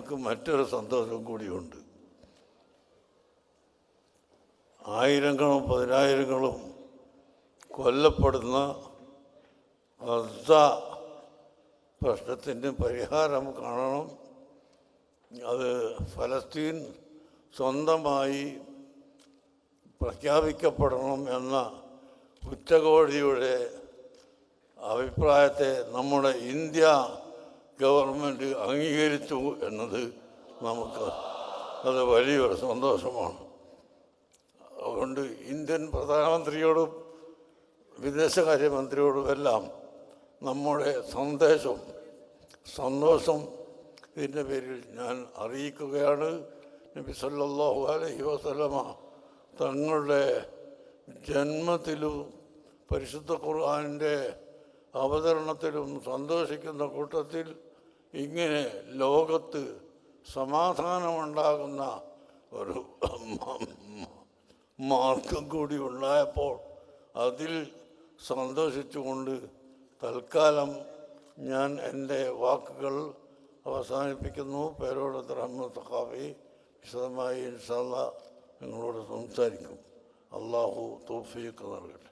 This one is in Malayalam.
നമുക്ക് മറ്റൊരു സന്തോഷം കൂടിയുണ്ട്. ആയിരങ്ങളും പതിനായിരങ്ങളും കൊല്ലപ്പെടുന്ന അർദ്ധ പ്രശ്നത്തിന് പരിഹാരം കാണണം. അത് ഫലസ്തീൻ സ്വന്തമായി പ്രഖ്യാപിക്കപ്പെടണം എന്ന ഉച്ചകോടിയുടെ അഭിപ്രായത്തെ നമ്മുടെ ഇന്ത്യ ഗവൺമെന്റ് അംഗീകരിച്ചു എന്നത് നമുക്ക് അത് വലിയൊരു സന്തോഷമാണ്. അതുകൊണ്ട് ഇന്ത്യൻ പ്രധാനമന്ത്രിയോടും വിദേശകാര്യമന്ത്രിയോടും എല്ലാം നമ്മുടെ സന്ദേശം സന്തോഷം ഇതിന്റെ പേരിൽ ഞാൻ അറിയിക്കുകയാണ്. നബി സല്ലാഹു അലഹി വസ്ലമ തങ്ങളുടെ ജന്മത്തിലും പരിശുദ്ധ ഖുർആാനിന്റെ അവതരണത്തിലും സന്തോഷിക്കുന്ന കൂട്ടത്തിൽ ഇങ്ങനെ ലോകത്ത് സമാധാനമുണ്ടാകുന്ന ഒരു മാർഗം കൂടി ഉണ്ടായപ്പോൾ അതിൽ സന്തോഷിച്ചുകൊണ്ട് തൽക്കാലം ഞാൻ എന്റെ വാക്കുകൾ അവസാനിപ്പിക്കുന്നു. പേരോട് റഹ്മത്ത് ഖാഫി വിശദമായി ഇൻഷാല്ല നിങ്ങളോട് സംസാരിക്കും. അള്ളാഹു തോഫിയൊക്കെ നൽകട്ടെ.